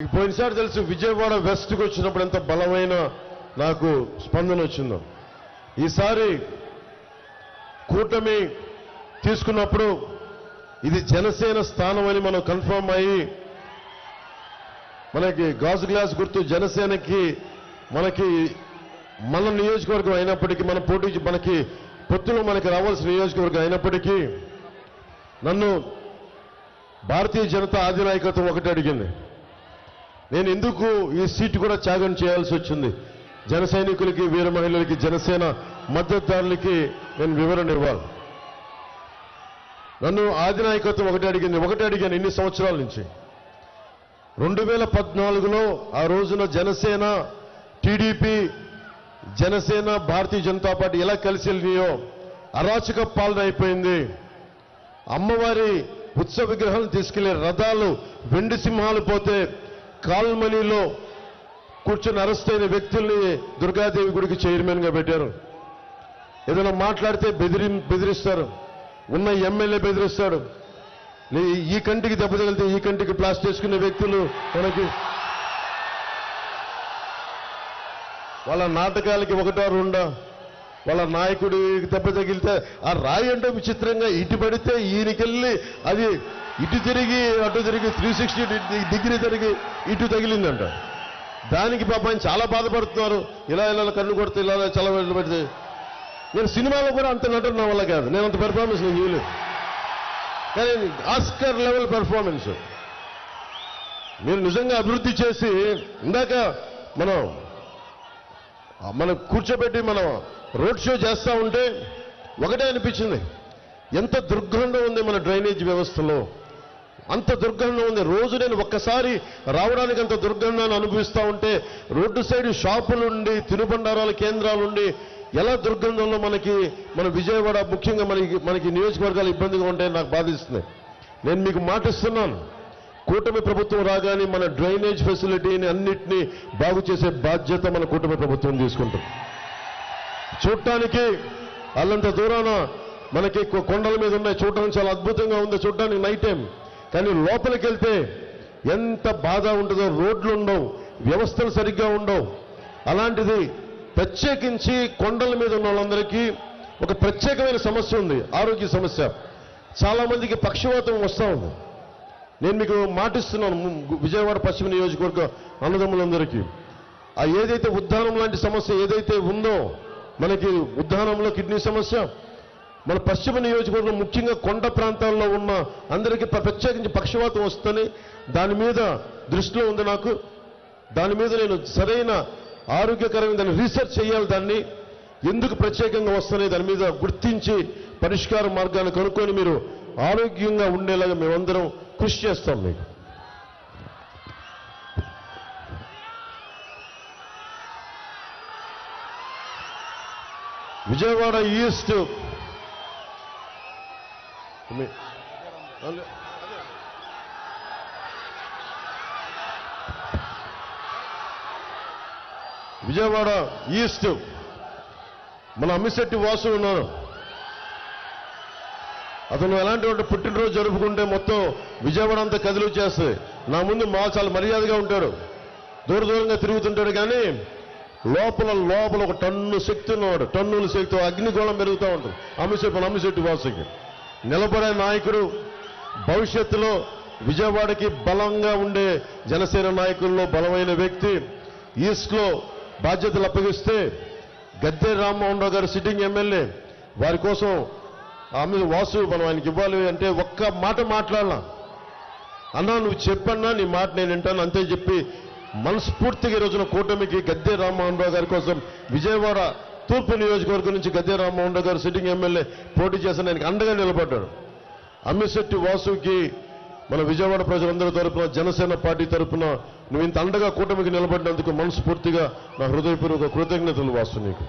పోయినసారి తెలుసు విజయవాడ వెస్ట్కి వచ్చినప్పుడు ఎంత బలమైన నాకు స్పందన వచ్చిందో. ఈసారి కూటమి తీసుకున్నప్పుడు ఇది జనసేన స్థానం అని మనం కన్ఫర్మ్ అయ్యి మనకి గాజు గ్లాస్ గుర్తు జనసేనకి మనకి మన నియోజకవర్గం అయినప్పటికీ మన పోటీ మనకి పొత్తులో మనకి రావాల్సిన నియోజకవర్గం అయినప్పటికీ నన్ను భారతీయ జనతా ఆధినాయకత్వం ఒకటి అడిగింది. నేను ఎందుకు ఈ సీటు కూడా త్యాగం చేయాల్సి వచ్చింది? జన సైనికులకి వీర మహిళలకి జనసేన మద్దతుదారులకి నేను వివరణ ఇవ్వాలి. నన్ను అధినాయకత్వం ఒకటి అడిగింది. ఒకటి అడిగాను ఇన్ని సంవత్సరాల నుంచి. రెండు వేల పద్నాలుగులో ఆ రోజున జనసేన టీడీపీ జనసేన భారతీయ జనతా పార్టీ ఎలా కలిసి వెళ్ళినాయో అరాచక పాలన అయిపోయింది. అమ్మవారి ఉత్సవ విగ్రహాలను తీసుకెళ్ళే రథాలు వెండి సింహాలు పోతే కాల్మనీలో కూర్చొని అరెస్ట్ అయిన వ్యక్తుల్ని దుర్గాదేవి గుడికి చైర్మన్గా పెట్టారు. ఏదైనా మాట్లాడితే బెదిరి బెదిరిస్తారు. ఉన్న ఎమ్మెల్యే బెదిరిస్తాడు. ఈ కంటికి దెబ్బ తగిలితే ఈ కంటికి ప్లాస్ట్ చేసుకునే వ్యక్తులు మనకి వాళ్ళ నాటకాలకి ఒకటో రెండా వాళ్ళ నాయకుడి దెబ్బ తగిలితే ఆ రాయి అంటే విచిత్రంగా ఇటు పడితే ఈయనకెళ్ళి అది ఇటు తిరిగి అటు తిరిగి త్రీ సిక్స్టీ డిగ్రీ తిరిగి ఇటు తగిలిందంట. దానికి పాపం చాలా బాధపడుతున్నారు. ఇలా ఇలా కన్ను కొడితే ఇలా చాలా పెడితే. నేను సినిమాలో కూడా అంత నటన నా వల్ల కాదు. నేను అంత పెర్ఫార్మెన్స్ నేను చేయలేదు కానీ ఆస్కర్ లెవెల్ పెర్ఫార్మెన్స్ మీరు నిజంగా అభివృద్ధి చేసి ఇందాక మనం మనం కూర్చోబెట్టి మనం రోడ్ షో చేస్తూ ఉంటే ఒకటే అనిపించింది. ఎంత దుర్గంధం ఉంది మన డ్రైనేజ్ వ్యవస్థలో. అంత దుర్గంధం ఉంది. రోజు నేను ఒక్కసారి రావడానికి అంత దుర్గంధాన్ని అనుభవిస్తూ ఉంటే రోడ్డు సైడ్ షాపులుండి తినుబండారాల కేంద్రాలుండి ఎలా దుర్గంధంలో మనకి మన విజయవాడ ముఖ్యంగా మనకి మనకి నియోజకవర్గాలు ఇబ్బందిగా ఉంటాయని నాకు బాధిస్తుంది. నేను మీకు మాటిస్తున్నాను. కూటమి ప్రభుత్వం రాగానే మన డ్రైనేజ్ ఫెసిలిటీని అన్నింటినీ బాగు చేసే బాధ్యత మన కూటమి ప్రభుత్వం తీసుకుంటుంది. చూడటానికి అల్లంత దూరాన మనకి కొండల మీద ఉన్నాయి. చూడడానికి చాలా అద్భుతంగా ఉంది చూడటానికి నైట్ టైం కానీ లోపలికి వెళ్తే ఎంత బాధ ఉంటుందో రోడ్లు ఉండవు వ్యవస్థలు సరిగ్గా ఉండవు. అలాంటిది ప్రత్యేకించి కొండల మీద ఉన్న వాళ్ళందరికీ ఒక ప్రత్యేకమైన సమస్య ఉంది ఆరోగ్య సమస్య. చాలామందికి పక్షవాతం వస్తూ ఉంది. నేను మీకు మాటిస్తున్నాను విజయవాడ పశ్చిమ నియోజకవర్గ అన్నదమ్ములందరికీ. ఆ ఏదైతే ఉద్దానం లాంటి సమస్య ఏదైతే ఉందో మనకి ఉద్దానంలో కిడ్నీ సమస్య. మన పశ్చిమ నియోజకవర్గం ముఖ్యంగా కొండ ప్రాంతాల్లో ఉన్న అందరికీ ప్రత్యేకించి పక్షవాతం వస్తుందని దాని మీద దృష్టిలో ఉంది నాకు. దాని మీద నేను సరైన ఆరోగ్యకరమైన దాన్ని రీసెర్చ్ చేయాలి దాన్ని. ఎందుకు ప్రత్యేకంగా వస్తున్నాయి దాని మీద గుర్తించి పరిష్కార మార్గాన్ని కనుక్కొని మీరు ఆరోగ్యంగా ఉండేలాగా మేమందరం కృషి చేస్తాం మీకు. విజయవాడ ఈస్ట్. విజయవాడ ఈస్ట్. మన అమ్మిశెట్టి వాసు ఉన్నారు. అతను ఎలాంటి పుట్టినరోజు జరుపుకుంటే మొత్తం విజయవాడ అంతా కదిలి చేస్తుంది నా ముందు మా చాలా మర్యాదగా ఉంటాడు దూర దూరంగా తిరుగుతుంటాడు కానీ లోపల లోపల ఒక టన్ను శక్తి ఉన్నవాడు. టన్నుల శక్తి అగ్నిగోళం పెరుగుతూ ఉంటుంది. అమ్మిశెట్టి మన వాసుకి. నిలబడే నాయకుడు భవిష్యత్తులో విజయవాడకి బలంగా ఉండే జనసేన నాయకుల్లో బలమైన వ్యక్తి. ఈస్ట్లో బాధ్యతలు అప్పగిస్తే గద్దె రామ్మోహన్ రావు గారు సిట్టింగ్ ఎమ్మెల్యే. వారి కోసం ఆమె వాసు మనం ఆయనకి ఇవ్వాలి అంటే ఒక్క మాట మాట్లాడలా అన్నా నువ్వు చెప్పన్నా నీ మాట నేను వింటాను అంతే చెప్పి మనస్ఫూర్తిగా ఈ రోజున కూటమికి గద్దె రామ్మోహన్ రావు గారి కోసం విజయవాడ తూర్పు నియోజకవర్గం నుంచి గద్దె రామ్మోహన్ రావు గారు సిట్టింగ్ ఎమ్మెల్యే పోటీ చేసిన ఆయనకి అండగా నిలబడ్డాడు. అమ్మిశెట్టి వాసుకి మన విజయవాడ ప్రజలందరి తరపున జనసేన పార్టీ తరపున నువ్వు ఇంత అండగా కూటమికి నిలబడినందుకు మనస్ఫూర్తిగా నా హృదయపూర్వక కృతజ్ఞతలు వాసు నీకు